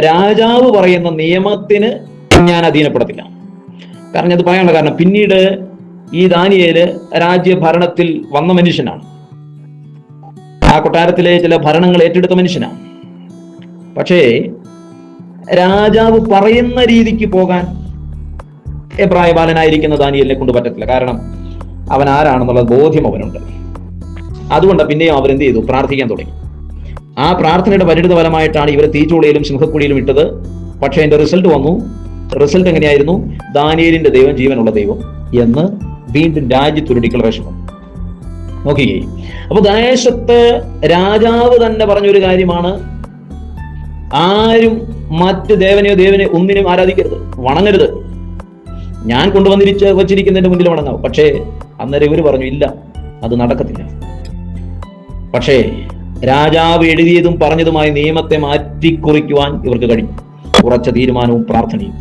രാജാവ് പറയുന്ന നിയമത്തിന് ഞാൻ അധീനപ്പെടത്തില്ല. കാരണം അത് പറയാനുള്ള കാരണം പിന്നീട് ഈ ദാനിയേൽ രാജ്യഭരണത്തിൽ വന്ന മനുഷ്യനാണ്. ആ കൊട്ടാരത്തിലെ ചില ഭരണങ്ങൾ ഏറ്റെടുത്ത മനുഷ്യനാണ്. പക്ഷേ രാജാവ് പറയുന്ന രീതിക്ക് പോകാൻ എബ്രായ ബാലനായിരിക്കുന്ന ദാനിയലിനെ കൊണ്ട് പറ്റത്തില്ല. കാരണം അവൻ ആരാണെന്നുള്ള ബോധ്യം അവനുണ്ട്. അതുകൊണ്ട് പിന്നെയും അവർ എന്ത് ചെയ്തു? പ്രാർത്ഥിക്കാൻ തുടങ്ങി. ആ പ്രാർത്ഥനയുടെ പരിണിത ഫലമായിട്ടാണ് ഇവരെ തീച്ചുളിയിലും സിംഹക്കുഴിയിലും ഇട്ടത്. പക്ഷേ അതിന്റെ റിസൾട്ട് വന്നു. റിസൾട്ട് എങ്ങനെയായിരുന്നു? ദാനിയലിന്റെ ദൈവം ജീവനുള്ള ദൈവം എന്ന് വീണ്ടും രാജ്യത്തൊരു ഡിക്ലറേഷൻ വന്നു. നോക്കിയേ അപ്പൊ ദേശത്ത് രാജാവ് തന്നെ പറഞ്ഞൊരു കാര്യമാണ്. ആരും മറ്റ് ദേവനെയോ ദേവനെ ഒന്നിനും ആരാധിക്കരുത്. വണങ്ങരുത്. ഞാൻ കൊണ്ടുവന്നിരിച്ച് വച്ചിരിക്കുന്നതിന്റെ മുന്നിൽ വണങ്ങാം. പക്ഷേ അന്നേരം ഇവർ പറഞ്ഞു ഇല്ല അത് നടക്കത്തില്ല. പക്ഷേ രാജാവ് എഴുതിയതും പറഞ്ഞതുമായ നിയമത്തെ മാറ്റിക്കുറിക്കുവാൻ ഇവർക്ക് കഴിഞ്ഞു. ഉറച്ച തീരുമാനവും പ്രാർത്ഥനയും.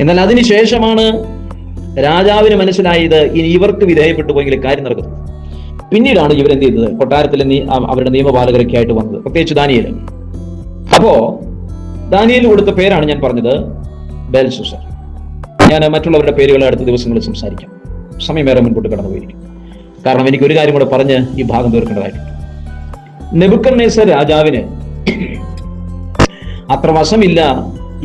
എന്നാൽ അതിനുശേഷമാണ് രാജാവിന് മനസ്സിലായത് ഇനി ഇവർക്ക് വിധേയപ്പെട്ടു പോയെങ്കിൽ കാര്യം നടക്കുന്നു. പിന്നീടാണ് ഇവരെന്ത് ചെയ്തത്? കൊട്ടാരത്തിലെ അവരുടെ നിയമപാലകരൊക്കെ ആയിട്ട് വന്നത്. പ്രത്യേകിച്ച് ദാനിയൽ. അപ്പോ ദാനിയേൽ കൊടുത്ത പേരാണ് ഞാൻ പറഞ്ഞത് ബേൽസുസർ ഞാൻ മറ്റുള്ളവരുടെ പേരുകൾ അടുത്ത ദിവസങ്ങളിൽ സംസാരിക്കാം. സമയമേറെ മുൻപോട്ട് കടന്നു പോയിരിക്കും കാരണം എനിക്ക് ഒരു കാര്യം കൂടെ പറഞ്ഞ് ഈ ഭാഗം തീർക്കേണ്ടതായിട്ടുണ്ട്. നെബുക്കന്നേസർ രാജാവിന് അത്ര വശമില്ല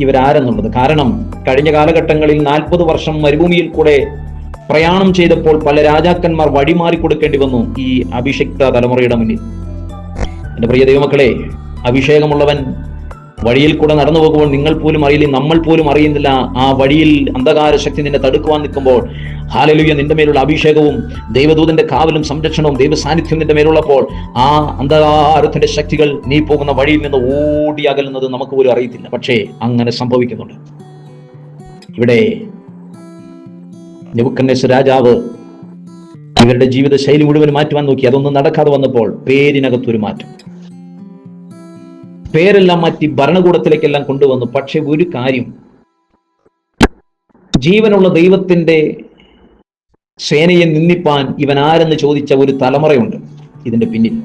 ഇവരാരെന്നുള്ളത്. കാരണം കഴിഞ്ഞ കാലഘട്ടങ്ങളിൽ നാൽപ്പത് വർഷം മരുഭൂമിയിൽ കൂടെ പ്രയാണം ചെയ്തപ്പോൾ പല രാജാക്കന്മാർ വഴിമാറി കൊടുക്കേണ്ടി വന്നു ഈ അഭിഷിക്ത തലമുറയുടെ മുന്നിൽ. എന്റെ പ്രിയ ദൈവമക്കളെ അഭിഷേകമുള്ളവൻ വഴിയിൽ കൂടെ നടന്നു പോകുമ്പോൾ നിങ്ങൾ പോലും അറിയില്ല നമ്മൾ പോലും അറിയുന്നില്ല. ആ വഴിയിൽ അന്ധകാര ശക്തി നിന്നെ തടുക്കുവാൻ നിൽക്കുമ്പോൾ ഹാലലുയ നിന്റെ മേലുള്ള അഭിഷേകവും ദൈവദൂതന്റെ കാവലും സംരക്ഷണവും ദൈവ സാന്നിധ്യം നിന്റെ മേലുള്ളപ്പോൾ ആ അന്ധകാരത്തിന്റെ ശക്തികൾ നീ പോകുന്ന വഴിയിൽ നിന്ന് ഓടി അകലുന്നത് നമുക്ക് പോലും അറിയത്തില്ല. പക്ഷേ അങ്ങനെ സംഭവിക്കുന്നുണ്ട്. ഇവിടെ രാജാവ് ഇവരുടെ ജീവിത ശൈലി മുഴുവൻ മാറ്റുവാൻ നോക്കി. അതൊന്നും നടക്കാതെ വന്നപ്പോൾ പേരിനകത്തൊരു മാറ്റം. പേരെല്ലാം മാറ്റി ഭരണകൂടത്തിലേക്കെല്ലാം കൊണ്ടുവന്നു. പക്ഷെ ഒരു കാര്യം ജീവനുള്ള ദൈവത്തിന്റെ സേനയെ നിന്ദിപ്പാൻ ഇവൻ ആരെന്ന് ചോദിച്ച ഒരു തലമുറയുണ്ട് ഇതിന്റെ പിന്നിൽ.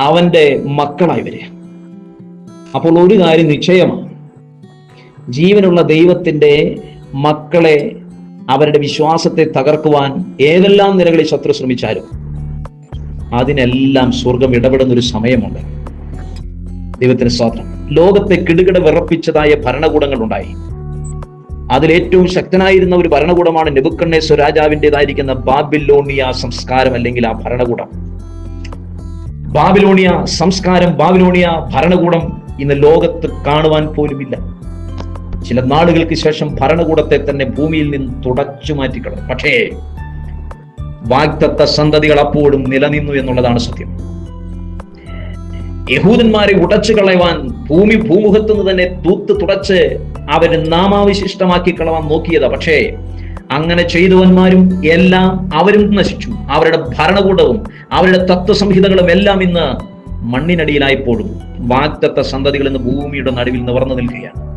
അവന്റെ മക്കളായി അപ്പോൾ ഒരു കാര്യം നിശ്ചയമാണ്. ജീവനുള്ള ദൈവത്തിന്റെ മക്കളെ അവരുടെ വിശ്വാസത്തെ തകർക്കുവാൻ ഏതെല്ലാം നിലകളിൽ ശത്രു ശ്രമിച്ചാലും അതിനെല്ലാം സ്വർഗം ഇടപെടുന്ന ഒരു സമയമുണ്ട്. ദൈവത്തിന് സ്വാതന്ത്ര്യം ലോകത്തെ കിടുകിട വിറപ്പിച്ചതായ ഭരണകൂടങ്ങൾ ഉണ്ടായി അതിൽ ഏറ്റവും ശക്തനായിരുന്ന ഒരു ഭരണകൂടമാണ് നെബുക്കണ്ണേശ്വർ രാജാവിന്റെതായിരിക്കുന്ന ബാബിലോണിയ സംസ്കാരം അല്ലെങ്കിൽ ആ ഭരണകൂടം. ബാബിലോണിയ സംസ്കാരം ബാബിലോണിയ ഭരണകൂടം ഇന്ന് ലോകത്ത് കാണുവാൻ പോലുമില്ല. ചില നാളുകൾക്ക് ശേഷം ഭരണകൂടത്തെ തന്നെ ഭൂമിയിൽ നിന്ന് തുടച്ചു മാറ്റിക്കളും പക്ഷേ വാഗ്ദത്ത സന്തതികൾ അപ്പോഴും നിലനിന്നു എന്നുള്ളതാണ് സത്യം. യഹൂദന്മാരെ ഉടച്ചു കളയുവാൻ ഭൂമി ഭൂമുഖത്ത് നിന്ന് തന്നെ തൂത്ത് തുടച്ച് അവരെ നാമാവിശിഷ്ടമാക്കി കളവാൻ നോക്കിയതാ. പക്ഷേ അങ്ങനെ ചെയ്തവന്മാരും എല്ലാം അവരും നശിച്ചു. അവരുടെ ഭരണകൂടവും അവരുടെ തത്വസംഹിതകളും എല്ലാം ഇന്ന് മണ്ണിനടിയിലായിപ്പോഴും വാഗ്ദത്ത സന്തതികൾ ഇന്ന് ഭൂമിയുടെ നടുവിൽ നിവർന്നു നിൽക്കുകയാണ്.